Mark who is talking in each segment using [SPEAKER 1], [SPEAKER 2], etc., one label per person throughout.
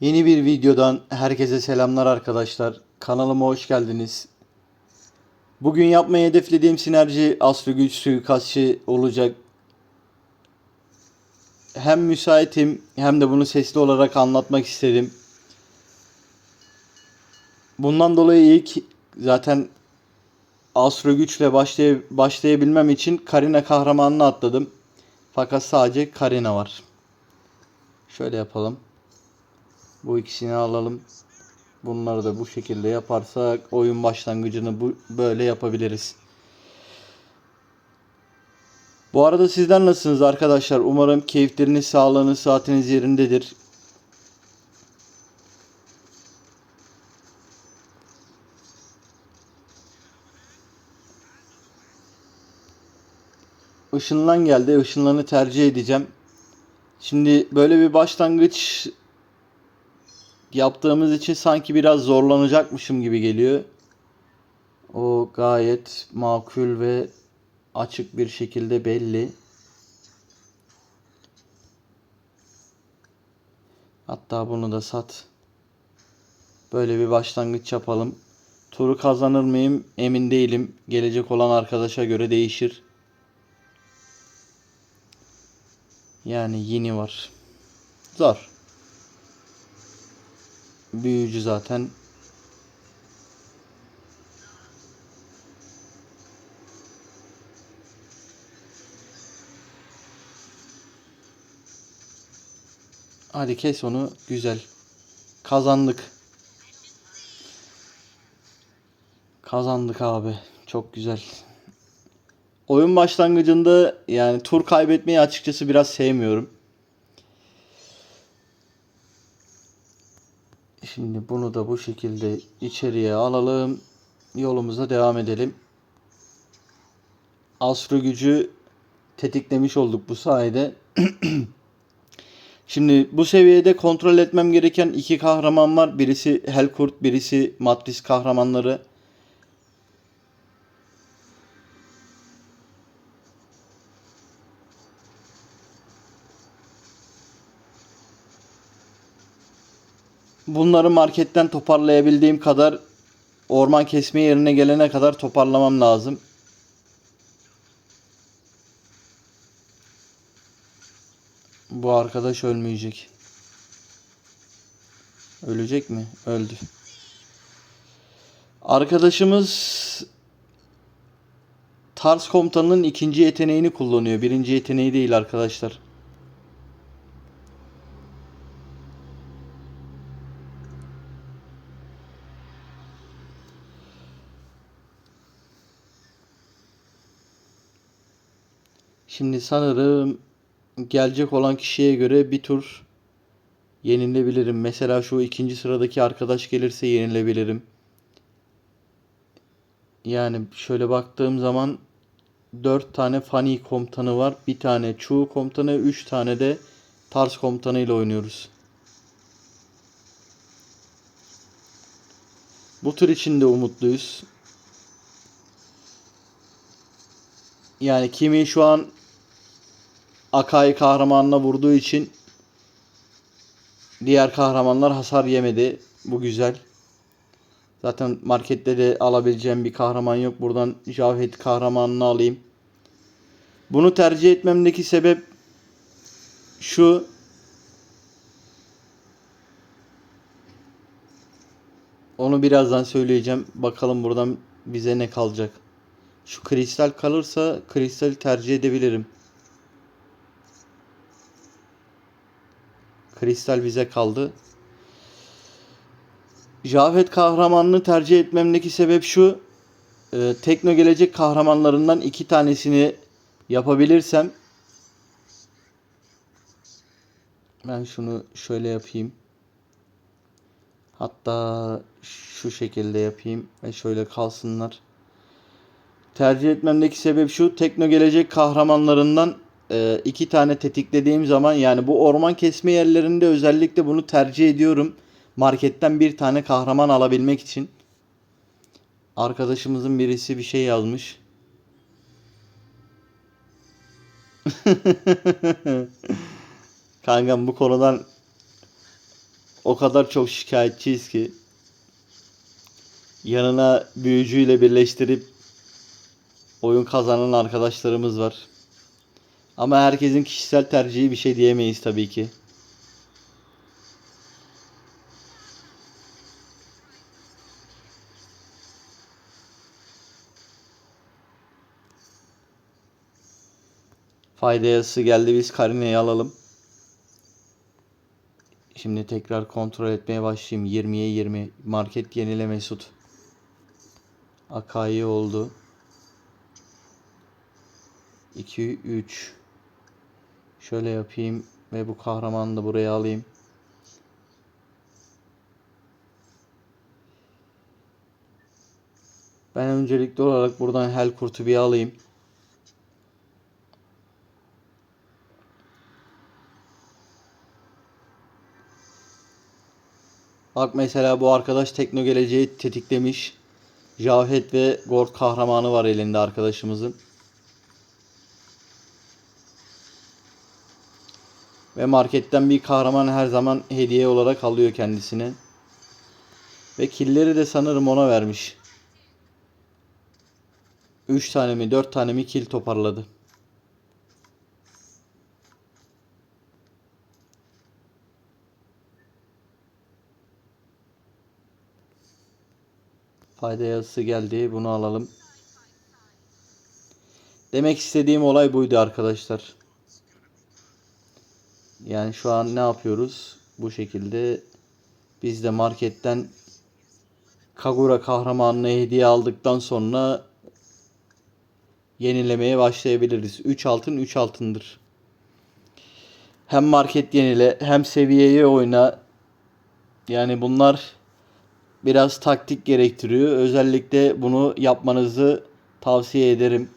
[SPEAKER 1] Yeni bir videodan herkese selamlar arkadaşlar. Kanalıma hoş geldiniz. Bugün yapmayı hedeflediğim sinerji Aslı Güç suikastçı olacak. Hem müsaitim hem de bunu sesli olarak anlatmak istedim. Bundan dolayı ilk zaten Astro güçle başlay başlayabilmem için Karina kahramanını atladım. Fakat sadece Karina var. Şöyle yapalım. Bu ikisini alalım. Bunları da bu şekilde yaparsak oyun başlangıcını bu böyle yapabiliriz. Bu arada sizler nasılsınız arkadaşlar? Umarım keyifleriniz, sağlığınız, saatiniz yerindedir. Işınlan geldi. Işınlanı tercih edeceğim. Şimdi böyle bir başlangıç yaptığımız için sanki biraz zorlanacakmışım gibi geliyor. O gayet makul ve açık bir şekilde belli. Hatta bunu da sat. Böyle bir başlangıç yapalım. Turu kazanır mıyım emin değilim. Gelecek olan arkadaşa göre değişir. Yani yeni var. Zor. Büyücü zaten. Hadi kes onu. Güzel. Kazandık. Kazandık abi. Çok güzel. Oyun başlangıcında yani tur kaybetmeyi açıkçası biraz sevmiyorum. Şimdi bunu da bu şekilde içeriye alalım. Yolumuza devam edelim. Astro gücü tetiklemiş olduk bu sayede. Şimdi bu seviyede kontrol etmem gereken iki kahraman var. Birisi Helkurt, birisi Matris kahramanları. Bunları marketten toparlayabildiğim kadar orman kesme yerine gelene kadar toparlamam lazım. Bu arkadaş ölmeyecek. Ölecek mi? Öldü. Arkadaşımız Tars komutanının ikinci yeteneğini kullanıyor. Birinci yeteneği değil arkadaşlar. Şimdi sanırım gelecek olan kişiye göre bir tur yenilebilirim. Mesela şu ikinci sıradaki arkadaş gelirse yenilebilirim. Yani şöyle baktığım zaman 4 tane Fani komutanı var. Bir tane Chu komutanı, 3 tane de Tars komutanı ile oynuyoruz. Bu tur için de umutluyuz. Yani kimi şu an Akai kahramanına vurduğu için diğer kahramanlar hasar yemedi. Bu güzel. Zaten markette de alabileceğim bir kahraman yok. Buradan Javhet kahramanını alayım. Bunu tercih etmemdeki sebep şu. Onu birazdan söyleyeceğim. Bakalım buradan bize ne kalacak. Şu kristal kalırsa kristali tercih edebilirim. Kristal bize kaldı. Javed kahramanını tercih etmemdeki sebep şu. E, tekno gelecek kahramanlarından iki tanesini yapabilirsem ben şunu şöyle yapayım. Hatta şu şekilde yapayım ve şöyle kalsınlar. Tercih etmemdeki sebep şu. Tekno gelecek kahramanlarından e, iki tane tetiklediğim zaman yani bu orman kesme yerlerinde özellikle bunu tercih ediyorum. Marketten bir tane kahraman alabilmek için. Arkadaşımızın birisi bir şey yazmış. Kankam bu konudan o kadar çok şikayetçiyiz ki yanına büyücüyle birleştirip oyun kazanan arkadaşlarımız var. Ama herkesin kişisel tercihi bir şey diyemeyiz tabii ki. Fayda yazısı geldi biz Karina'yı alalım. Şimdi tekrar kontrol etmeye başlayayım. 20'ye 20. Market yenile Mesut. Akai oldu. 2 3 Şöyle yapayım ve bu kahramanı da buraya alayım. Ben öncelikli olarak buradan Hel Kurt'u bir alayım. Bak mesela bu arkadaş tekno geleceği tetiklemiş. Javhet ve Gord kahramanı var elinde arkadaşımızın. Ve marketten bir kahraman her zaman hediye olarak alıyor kendisine. Ve killeri de sanırım ona vermiş. 3 tane mi 4 tane mi kill toparladı. Fayda yazısı geldi. Bunu alalım. Demek istediğim olay buydu arkadaşlar. Yani şu an ne yapıyoruz? Bu şekilde biz de marketten Kagura kahramanına hediye aldıktan sonra yenilemeye başlayabiliriz. 3 altın 3 altındır. Hem market yenile hem seviyeye oyna. Yani bunlar biraz taktik gerektiriyor. Özellikle bunu yapmanızı tavsiye ederim.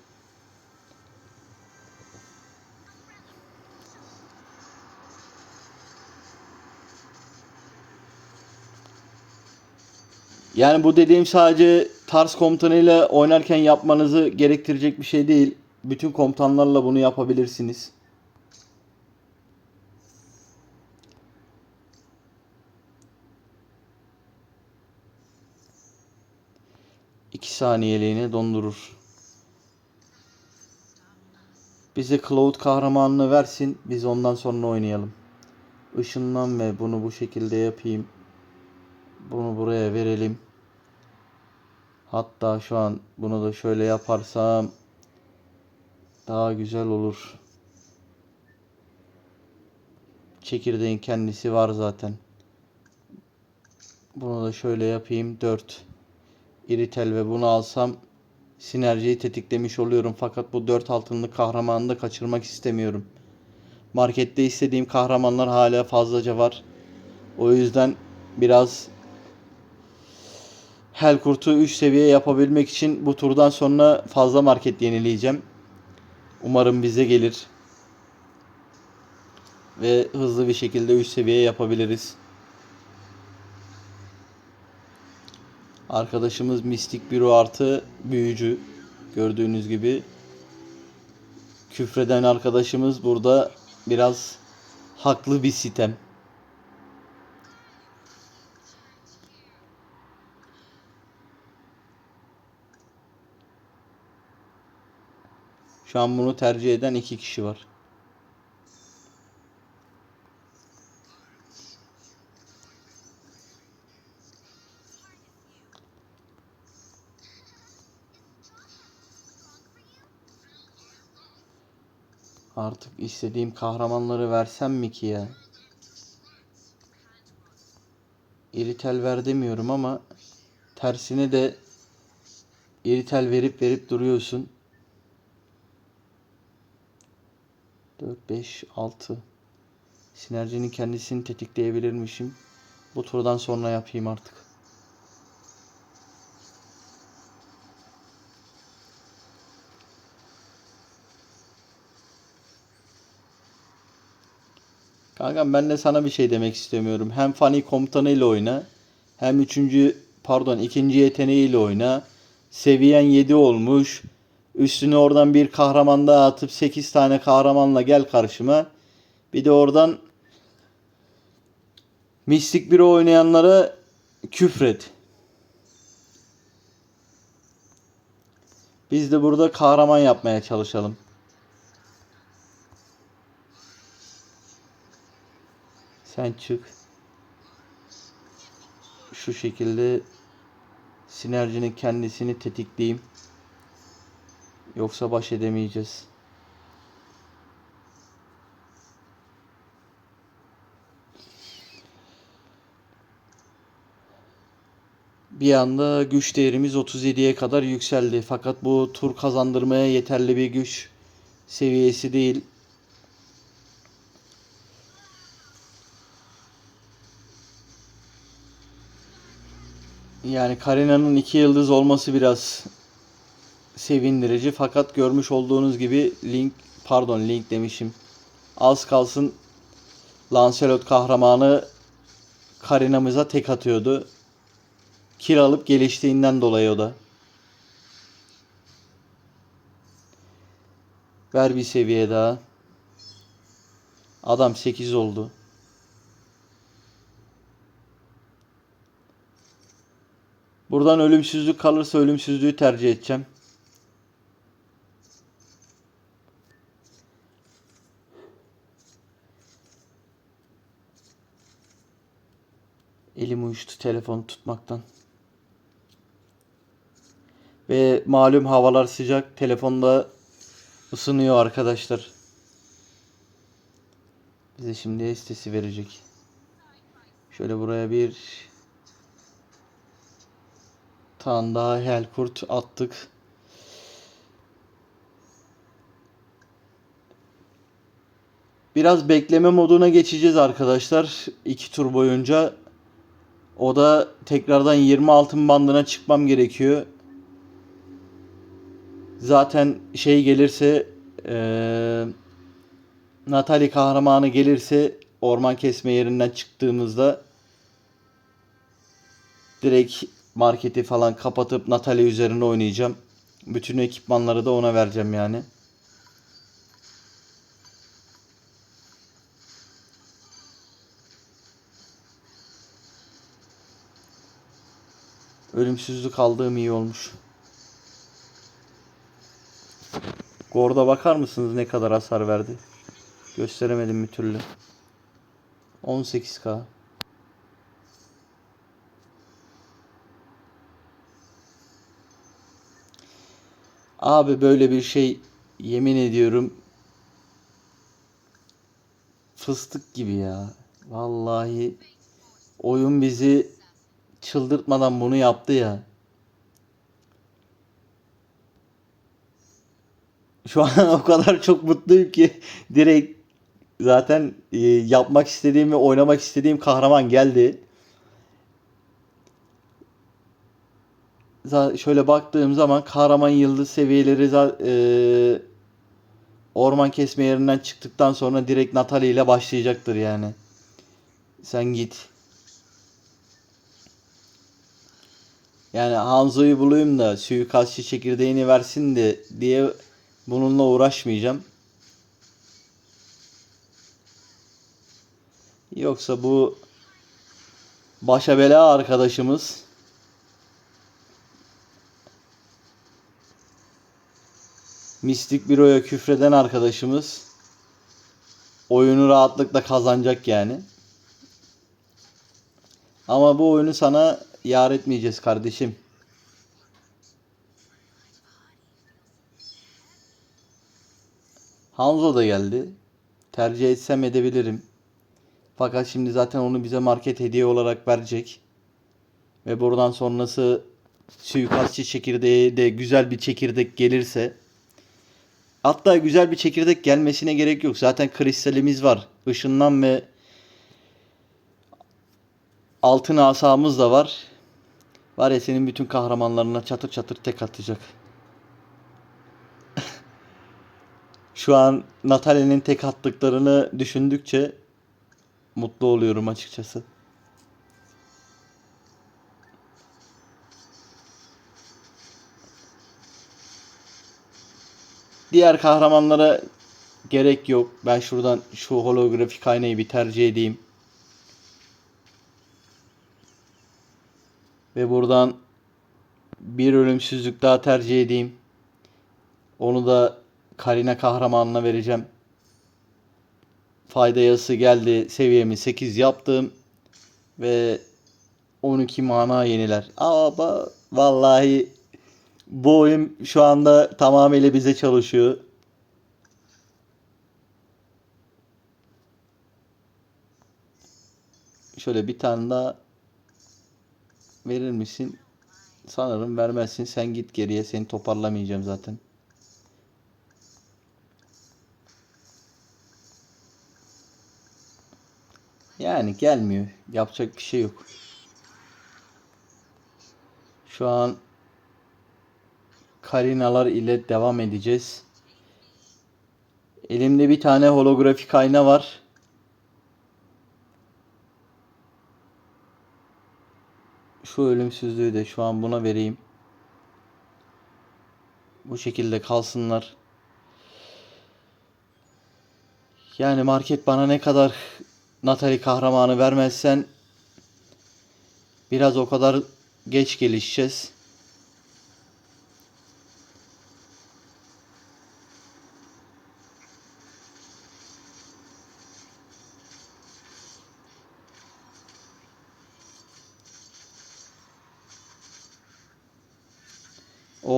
[SPEAKER 1] Yani bu dediğim sadece Tars komutanıyla oynarken yapmanızı gerektirecek bir şey değil. Bütün komutanlarla bunu yapabilirsiniz. İki saniyeliğine dondurur. Bize Cloud kahramanını versin. Biz ondan sonra oynayalım. Işınlan ve bunu bu şekilde yapayım. Bunu buraya verelim. Hatta şu an bunu da şöyle yaparsam daha güzel olur. Çekirdeğin kendisi var zaten. Bunu da şöyle yapayım. 4 iritel ve bunu alsam sinerjiyi tetiklemiş oluyorum. Fakat bu 4 altınlı kahramanı da kaçırmak istemiyorum. Markette istediğim kahramanlar hala fazlaca var. O yüzden biraz Helkurt'u 3 seviye yapabilmek için bu turdan sonra fazla market yenileyeceğim. Umarım bize gelir. Ve hızlı bir şekilde 3 seviye yapabiliriz. Arkadaşımız Mistik Büro artı büyücü. Gördüğünüz gibi. Küfreden arkadaşımız burada biraz haklı bir sitem. Şu an bunu tercih eden iki kişi var. Artık istediğim kahramanları versem mi ki ya? İritel ver demiyorum ama tersine de İritel verip verip duruyorsun. 4, 5, 6. Sinerjinin kendisini tetikleyebilirmişim. Bu turdan sonra yapayım artık. Kankam ben de sana bir şey demek istemiyorum. Hem Fanny komutanıyla oyna. Hem üçüncü pardon ikinci yeteneğiyle oyna. Seviyen 7 olmuş. Üstüne oradan bir kahraman daha atıp 8 tane kahramanla gel karşıma. Bir de oradan Mistik biri oynayanlara küfret. Biz de burada kahraman yapmaya çalışalım. Sen çık. Şu şekilde sinerjinin kendisini tetikleyeyim. Yoksa baş edemeyeceğiz. Bir anda güç değerimiz 37'ye kadar yükseldi. Fakat bu tur kazandırmaya yeterli bir güç seviyesi değil. Yani Karina'nın iki yıldız olması biraz sevindirici. Fakat görmüş olduğunuz gibi Link, pardon Link demişim. Az kalsın Lancelot kahramanı Karina'mıza tek atıyordu. Kill alıp geliştiğinden dolayı o da. Ver bir seviye daha. Adam 8 oldu. Buradan ölümsüzlük kalırsa ölümsüzlüğü tercih edeceğim. Elim uyuştu telefonu tutmaktan. Ve malum havalar sıcak. Telefonda ısınıyor arkadaşlar. Bize şimdi sitesi verecek. Şöyle buraya bir tane daha Helkurt attık. Biraz bekleme moduna geçeceğiz arkadaşlar. iki tur boyunca. O da tekrardan 20 altın bandına çıkmam gerekiyor. Zaten şey gelirse eee Natali kahramanı gelirse orman kesme yerinden çıktığımızda direkt marketi falan kapatıp Natali üzerine oynayacağım. Bütün ekipmanları da ona vereceğim yani. Ölümsüzlük aldığım iyi olmuş. Gord'a bakar mısınız ne kadar hasar verdi? Gösteremedim bir türlü. 18k. Abi böyle bir şey yemin ediyorum fıstık gibi ya. Vallahi oyun bizi çıldırtmadan bunu yaptı ya. Şu an o kadar çok mutluyum ki direkt zaten e, yapmak istediğim ve oynamak istediğim kahraman geldi. Za- Şöyle baktığım zaman kahraman yıldız seviyeleri e, orman kesme yerinden çıktıktan sonra direkt Natalie ile başlayacaktır yani. Sen git. Yani Hanzo'yu bulayım da suikastçı çekirdeğini versin de diye bununla uğraşmayacağım. Yoksa bu başa bela arkadaşımız Mistik Büro'ya küfreden arkadaşımız oyunu rahatlıkla kazanacak yani. Ama bu oyunu sana yar etmeyeceğiz kardeşim. Hanzo da geldi. Tercih etsem edebilirim. Fakat şimdi zaten onu bize market hediye olarak verecek. Ve buradan sonrası suikastçı çekirdeği de güzel bir çekirdek gelirse hatta güzel bir çekirdek gelmesine gerek yok. Zaten kristalimiz var. Işınlan ve altın asamız da var. Var ya senin bütün kahramanlarına çatır çatır tek atacak. Şu an Natalie'nin tek attıklarını düşündükçe mutlu oluyorum açıkçası. Diğer kahramanlara gerek yok. Ben şuradan şu holografik aynayı bir tercih edeyim. Ve buradan bir ölümsüzlük daha tercih edeyim. Onu da Karina kahramanına vereceğim. Fayda yazısı geldi. Seviyemi 8 yaptım. Ve 12 mana yeniler. Ama vallahi bu oyun şu anda tamamıyla bize çalışıyor. Şöyle bir tane daha verir misin? Sanırım vermezsin. Sen git geriye. Seni toparlamayacağım zaten. Yani gelmiyor. Yapacak bir şey yok. Şu an Karinalar ile devam edeceğiz. Elimde bir tane holografik ayna var. Şu ölümsüzlüğü de şu an buna vereyim. Bu şekilde kalsınlar. Yani market bana ne kadar Natalie kahramanı vermezsen biraz o kadar geç gelişeceğiz.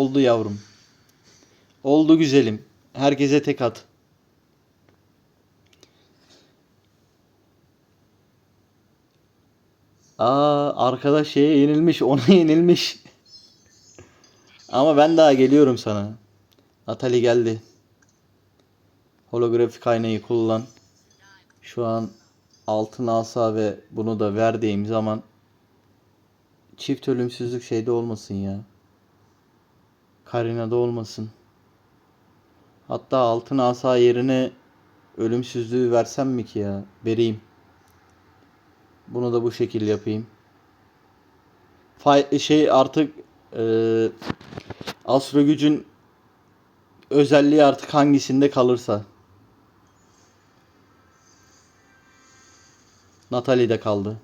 [SPEAKER 1] Oldu yavrum. Oldu güzelim. Herkese tek at. Aa arkadaş şeye yenilmiş, ona yenilmiş. Ama ben daha geliyorum sana. Natali geldi. Holografik aynayı kullan. Şu an altın asa ve bunu da verdiğim zaman çift ölümsüzlük şeyde olmasın ya. Karina'da olmasın. Hatta altın asa yerine ölümsüzlüğü versem mi ki ya? Vereyim. Bunu da bu şekil yapayım. Fay şey artık e, Astro gücün özelliği artık hangisinde kalırsa. Natalie'de kaldı.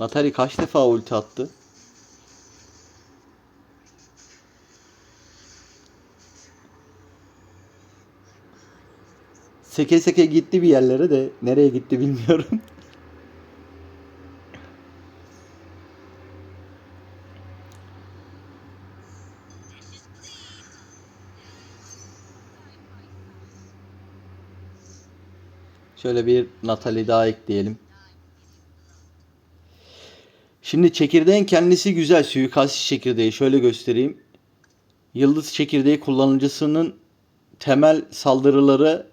[SPEAKER 1] Natalie kaç defa ulti attı? Seke seke gitti bir yerlere de nereye gitti bilmiyorum. Şöyle bir Natalie daha ekleyelim. Şimdi çekirdeğin kendisi güzel. Suikast çekirdeği. Şöyle göstereyim. Yıldız çekirdeği kullanıcısının temel saldırıları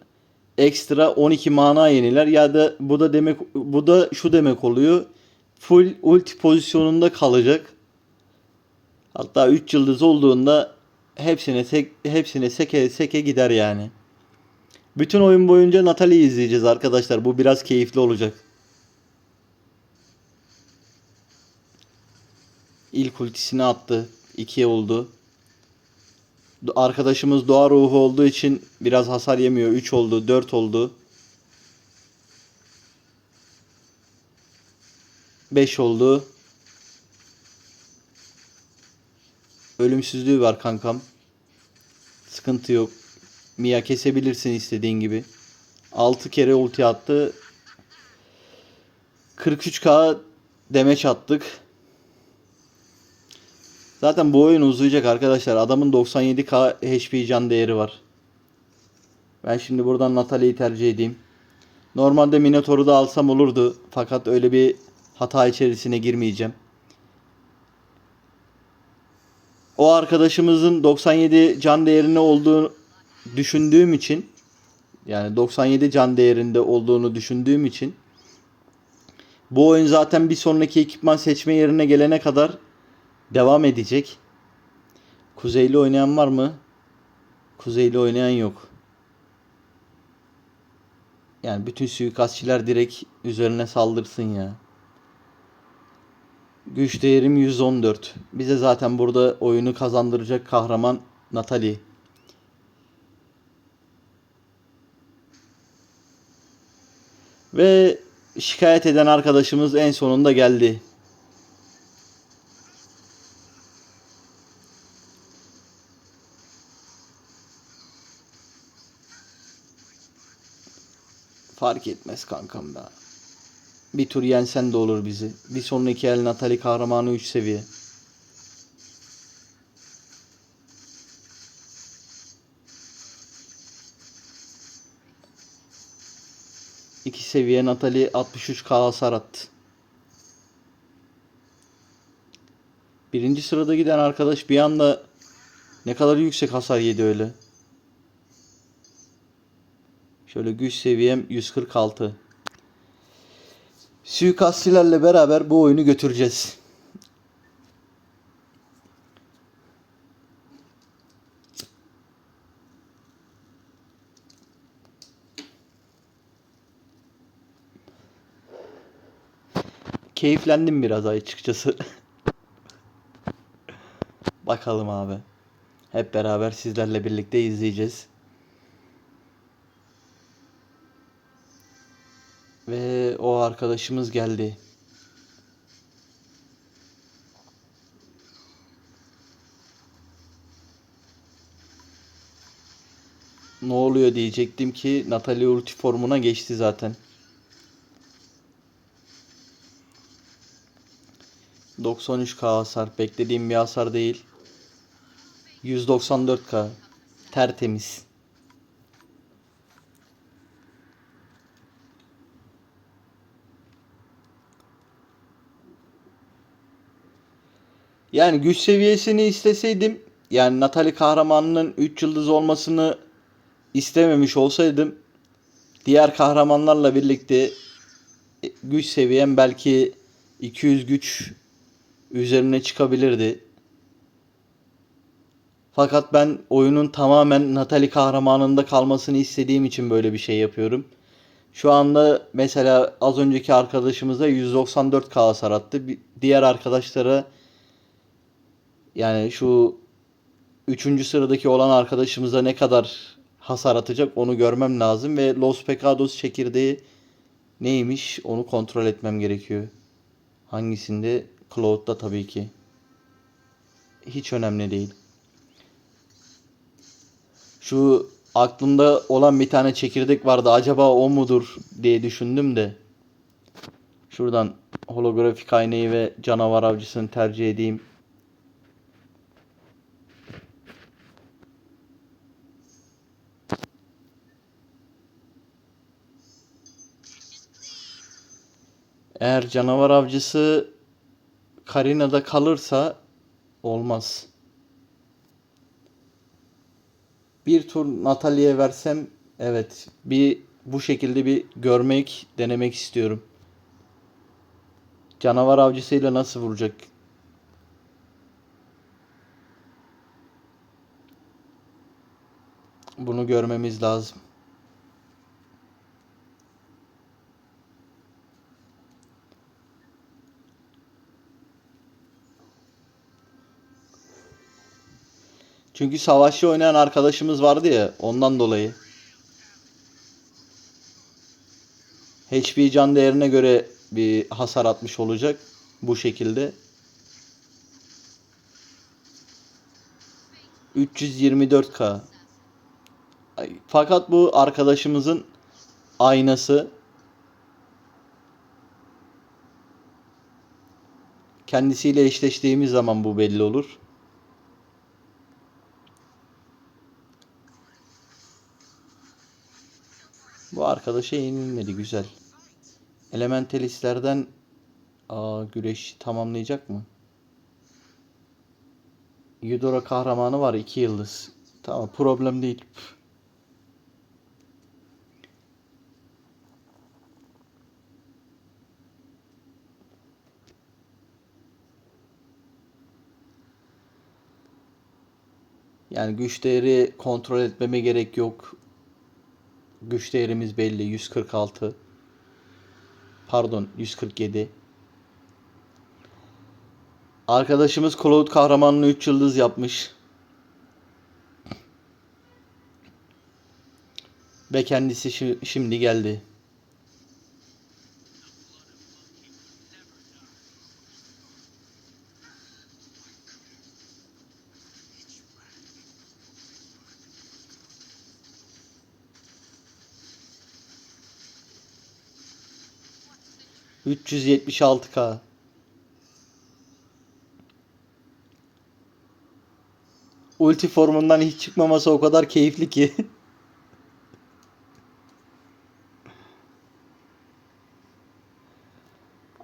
[SPEAKER 1] ekstra 12 mana yeniler ya da bu da demek bu da şu demek oluyor. Full ulti pozisyonunda kalacak. Hatta 3 yıldız olduğunda hepsine tek hepsine seke seke gider yani. Bütün oyun boyunca Natalie'yi izleyeceğiz arkadaşlar. Bu biraz keyifli olacak. İlk ultisini attı. 2 oldu. Arkadaşımız doğa ruhu olduğu için biraz hasar yemiyor. 3 oldu, 4 oldu. 5 oldu. Ölümsüzlüğü var kankam. Sıkıntı yok. Mia kesebilirsin istediğin gibi. 6 kere ulti attı. 43k demeç attık. Zaten bu oyun uzayacak arkadaşlar. Adamın 97k HP can değeri var. Ben şimdi buradan Natalie'yi tercih edeyim. Normalde Minotaur'u da alsam olurdu. Fakat öyle bir hata içerisine girmeyeceğim. O arkadaşımızın 97 can değerinde olduğunu düşündüğüm için yani 97 can değerinde olduğunu düşündüğüm için bu oyun zaten bir sonraki ekipman seçme yerine gelene kadar devam edecek. Kuzeyli oynayan var mı? Kuzeyli oynayan yok. Yani bütün suikastçiler direkt üzerine saldırsın ya. Güç değerim 114. Bize zaten burada oyunu kazandıracak kahraman Natalie. Ve şikayet eden arkadaşımız en sonunda geldi. Fark etmez kankam da. Bir tur yensen de olur bizi. Bir sonraki el Natali kahramanı 3 seviye. İki seviye Natali 63k hasar attı. Birinci sırada giden arkadaş bir anda ne kadar yüksek hasar yedi öyle. Şöyle güç seviyem 146. Suikastçilerle beraber bu oyunu götüreceğiz. Keyiflendim biraz açıkçası. Bakalım abi. Hep beraber sizlerle birlikte izleyeceğiz. Ve o arkadaşımız geldi. Ne oluyor diyecektim ki Natalia ulti formuna geçti zaten. 93k hasar. Beklediğim bir hasar değil. 194k. Tertemiz. Yani güç seviyesini isteseydim yani Natali kahramanının 3 yıldız olmasını istememiş olsaydım diğer kahramanlarla birlikte e, güç seviyem belki 200 güç üzerine çıkabilirdi. Fakat ben oyunun tamamen Natali kahramanında kalmasını istediğim için böyle bir şey yapıyorum. Şu anda mesela az önceki arkadaşımıza 194k hasar attı. Diğer arkadaşlara yani şu üçüncü sıradaki olan arkadaşımıza ne kadar hasar atacak onu görmem lazım ve Los Pecados çekirdeği neymiş onu kontrol etmem gerekiyor. Hangisinde? Cloud'da tabii ki. Hiç önemli değil. Şu aklımda olan bir tane çekirdek vardı. Acaba o mudur diye düşündüm de. Şuradan holografik aynayı ve canavar avcısını tercih edeyim. Eğer canavar avcısı Karina'da kalırsa olmaz. Bir tur Natalia'ya versem evet bir bu şekilde bir görmek denemek istiyorum. Canavar avcısıyla nasıl vuracak? Bunu görmemiz lazım. Çünkü savaşçı oynayan arkadaşımız vardı ya ondan dolayı. HP can değerine göre bir hasar atmış olacak bu şekilde. 324k. Ay, Fakat bu arkadaşımızın aynası. Kendisiyle eşleştiğimiz zaman bu belli olur. Arkadaşa yenilmedi güzel. Elementalistlerden aa, güreş tamamlayacak mı? Eudora kahramanı var 2 yıldız. Tamam problem değil. Yani güç değeri kontrol etmeme gerek yok. Güç değerimiz belli 146. Pardon 147. Arkadaşımız Cloud kahramanını 3 yıldız yapmış. Ve kendisi şi- şimdi geldi. 376k. Ulti formundan hiç çıkmaması o kadar keyifli ki.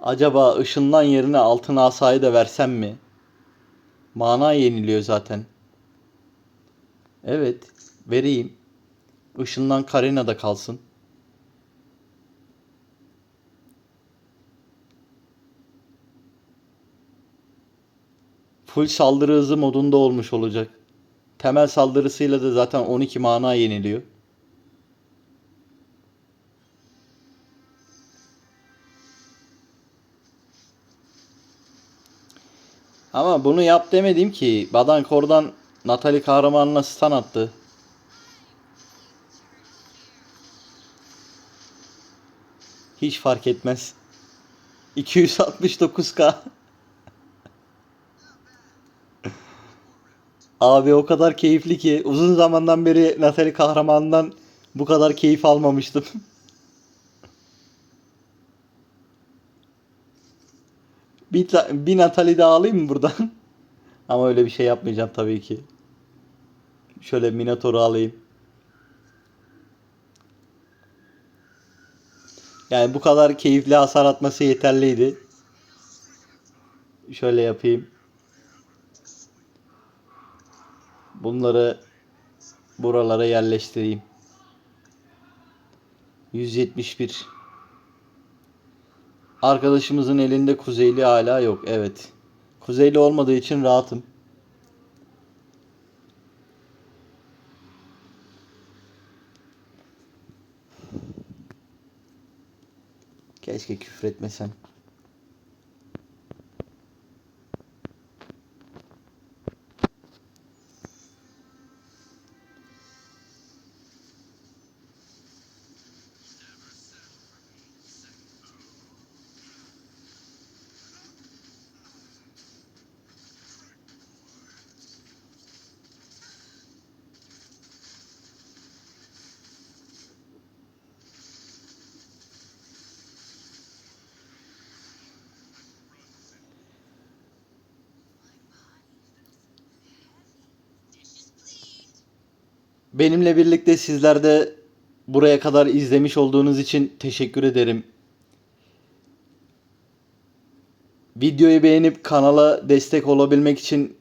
[SPEAKER 1] Acaba ışından yerine altın asayı da versem mi? Mana yeniliyor zaten. Evet, vereyim. Işından Karina da kalsın. Full saldırı hızı modunda olmuş olacak. Temel saldırısıyla da zaten 12 mana yeniliyor. Ama bunu yap demedim ki. Badankor'dan Natalie kahramanına stun attı. Hiç fark etmez. 269k. Abi o kadar keyifli ki uzun zamandan beri Natalie kahramanından bu kadar keyif almamıştım. bir, bir Natalie daha alayım mı buradan? Ama öyle bir şey yapmayacağım tabii ki. Şöyle Minotaur'u alayım. Yani bu kadar keyifli hasar atması yeterliydi. Şöyle yapayım. Bunları buralara yerleştireyim. 171. Arkadaşımızın elinde kuzeyli hala yok. Evet. Kuzeyli olmadığı için rahatım. Keşke küfretmesem. Benimle birlikte sizler de buraya kadar izlemiş olduğunuz için teşekkür ederim. Videoyu beğenip kanala destek olabilmek için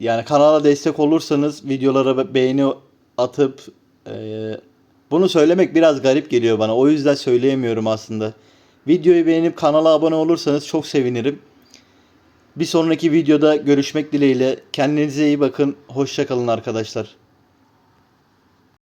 [SPEAKER 1] yani kanala destek olursanız videolara beğeni atıp eee, bunu söylemek biraz garip geliyor bana. O yüzden söyleyemiyorum aslında. Videoyu beğenip kanala abone olursanız çok sevinirim. Bir sonraki videoda görüşmek dileğiyle. Kendinize iyi bakın. Hoşça kalın arkadaşlar.